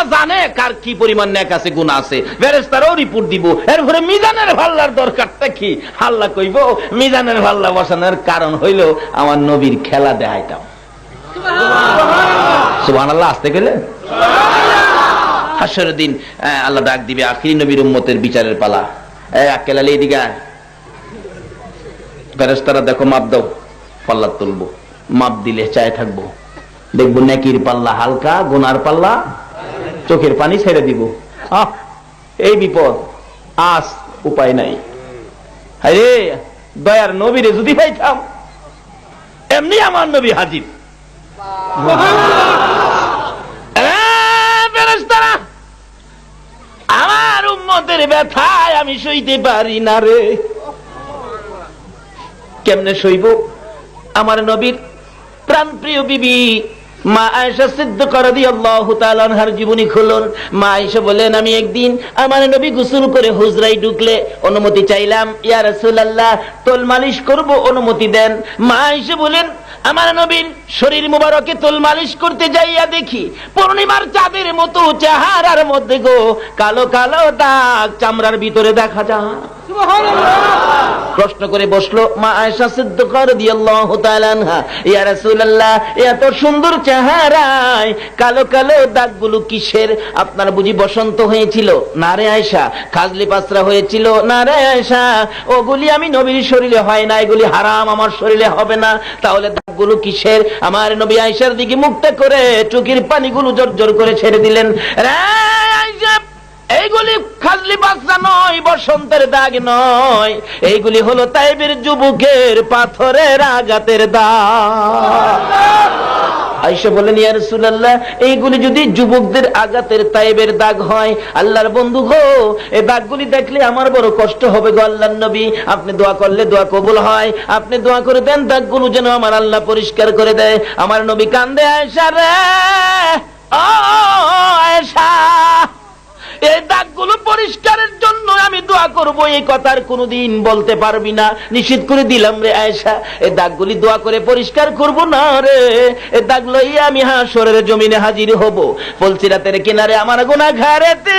আল্লাহ জানে কার কি পরিমাণ ন্যাক আছে গুণ আছে। ফেরেস্তারও রিপোর্ট দিব। এরপরে মিজানের ভাল্লার দরকারটা কি? আল্লাহ কইব মিজানের ভাল্লা বসানোর কারণ হইল আমার নবীর খেলা দেখাইতাম। সুবাহ আল্লাহ আসতে গেলে? হাসরের দিন আল্লাহ ডাক দিবে আখিরি নবীর উম্মতের বিচারের পালা। এই আক্কেল আলী এদিকে আয়। দেখো মাপ দাও পাল্লা তুলবো। মাপ দিলে চায় থাকব। দেখব নেকির পাল্লা হালকা গোনার পাল্লা চোখের পানি ছেড়ে দিব। আহ, এই বিপদ আস উপায় নাই। আরে দয়ার নবীরে যদি পাইতাম এমনি আমার নবী হাজির। আমার উম্মতের ব্যথায় আমি সইতে পারি না রে। কেমনে সইব? আমার নবীর প্রাণপ্রিয় বিবি মা আয়েশা করে দিয়ে আল্লাহ তালানহার জীবনী খুলুন। মা আয়েশা বলেন আমি একদিন আমার নবী গোসল করে হুজরাই ঢুকলে অনুমতি চাইলাম। ইয়া রাসূলুল্লাহ তোল মালিশ করব, অনুমতি দেন। মা আয়েশা বলেন আমার নবীন শরীর মুবারকে তোল মালিশ করতে যাইয়া দেখি। পূর্ণিমার চাঁদের মতো চেহারার মধ্যে গো, কালো কালো দাগ চামড়ার ভিতরে দেখা যায়। প্রশ্ন করে বসল, মা আয়েশা সিদ্দিকা রাদিয়াল্লাহু তাআলা আনহা। ইয়া রাসূলুল্লাহ, এত সুন্দর চেহারায় কালো কালো দাগগুলো কিসের? আপনার বুঝি বসন্ত হয়েছিল। না রে আয়েশা, খাজলি পাসরা হয়েছিল। না রে আয়েশা, ওগুলি আমি নবীর শরীরে হয় না, এগুলি হারাম, আমার শরীরে হবে না। তাহলে দাগগুলো কিসের? আমার নবী আয়সার দিকে মুক্তা করে চোখের পানিগুলো জোর জোর করে ছেড়ে দিলেন। রে আয়েশা, এইগুলি খাজলি বসন্তের দাগ নয়। এইগুলি হলো তাইবের যুবকের পাথরের আঘাতের দাগ। আইসা বলেন এইগুলি যদি যুবকদের তাইবের দাগ হয়, আল্লাহর বন্ধু গো, এই দাগগুলি দেখলে আমার বড় কষ্ট হবে গো আল্লাহর নবী। আপনি দোয়া করলে দোয়া কবুল হয়। আপনি দোয়া করে দেন, দাগগুলো যেন আমার আল্লাহ পরিষ্কার করে দেয়। আমার নবী কান্দে, আয়েশা রে! ও এই দাগগুলো দোয়া করব এই কথার কোনোদিন বলতে পারবি না। নিষেধ করে দিলাম রে আয়েশা। এ দাগগুলি দোয়া করে পরিষ্কার করব না রে। এ দাগ লইয়া আমি হাসরের জমিনে হাজির হব। পলসিরাতের কিনারে আমার গোনা ঘাড়েতে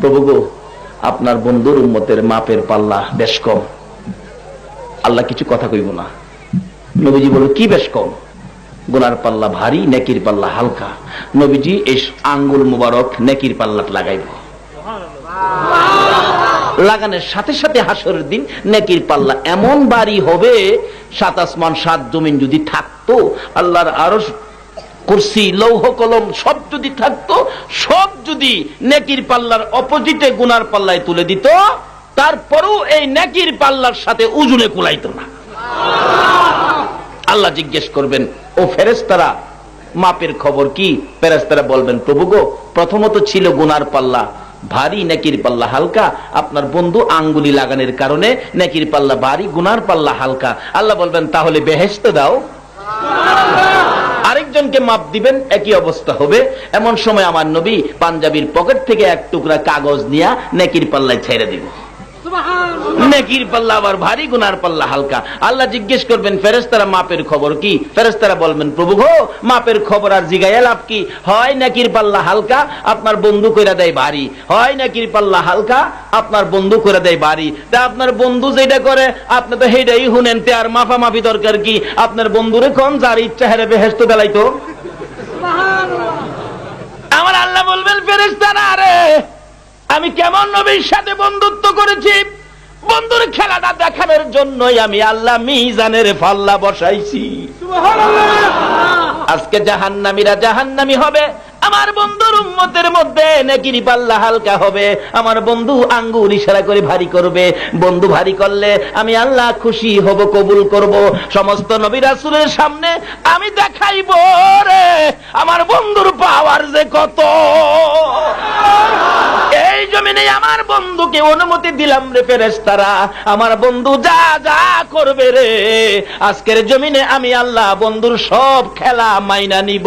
প্রভু গো, আপনার বন্ধুর উম্মতের মাপের পাল্লা বেশ কম। আল্লাহ কিছু কথা কইব না। নবীজি বলল, কি বেশ কম? গুনার পাল্লা ভারী, নেকির পাল্লা হালকা। নবীজি এই আঙ্গুল মুবারক, নেকির পাল্লা লাগাইব। লাগানোর সাথে সাথে হাসরের দিন নেকির পাল্লা এমন বাড়ি হবে, সাত আসমান, সাত জমিন যদি থাকতো, আল্লাহর আরও কুরসি, লৌহ কলম, সব যদি থাকতো, সব যদি নেকির পাল্লার অপোজিটে গুনার পাল্লায় তুলে দিত, তারপরেও এই নেকির পাল্লার সাথে উজুনে কুলাইতো না। আল্লাহ জিজ্ঞেস করবেন, ও ফেরেস্তারা মাপের খবর কি? ফেরেস্তারা বলবেন, প্রভু গো, প্রথমত ছিল গুনার পাল্লা, ভারী নেকির পাল্লা হালকা। আপনার বন্ধু আঙ্গুলি লাগানোর কারণে নেকির পাল্লা ভারী, গুনার পাল্লা হালকা। আল্লাহ বলবেন, তাহলে বেহেস্ত দাও। আরেকজনকে মাপ দিবেন, একই অবস্থা হবে। এমন সময় আমার নবী পাঞ্জাবির পকেট থেকে এক টুকরা কাগজ নিয়ে নেকির পাল্লায় ছেড়ে দিব। নেকির পাল্লা আবার ভারী গুনার পাল্লা হালকা। আল্লাহ জিজ্ঞেস করবেন ফেরেস্তারা মাপের খবর কি? ফেরেস্তারা বলবেন প্রভু গো মাপের খবর আর জিগাইয়া লাভ কি? হয় নেকির পাল্লা হালকা আপনার বন্ধু করে দেয় ভারী। হয় নেকির পাল্লা হালকা আপনার বন্ধু করে দেয় ভারী। তা আপনার বন্ধু যেটা করে আপনি তো হেটাই শুনেন তে আর মাফা মাফি দরকার কি? আপনার বন্ধুরে কোন যার ইচ্ছা হেরে বেহেস্ত বেলাইতো? আমার আল্লাহ বলবেন ফেরেস্তারা আরে আমি কেমন নবীর সাথে বন্ধুত্ব করেছি? বন্ধুর খেলাটা দেখানোর জন্যই আমি আল্লাহ মিজানের ফাল্লা বসাইছি। আজকে জাহান্নামীরা জাহান্নামী হবে আমার বন্ধুর উম্মতের মধ্যে নাকির পাল্লা হালকা হবে আমার বন্ধু আঙ্গুর ইশারা করে ভারী করবে। বন্ধু ভারী করলে আমি আল্লাহ খুশি হব কবুল করব। সমস্ত নবী রাসূলের সামনে আমি দেখাইব রে আমার বন্ধুর পাওয়ার যে কত। জমিনে আমার বন্ধুকে অনুমতি দিলাম রে ফেরেস্তারা আমার বন্ধু যা যা করবে রে। আজকের জমিনে আমি আল্লাহ বন্ধুর সব খেলা মাইনা নিব।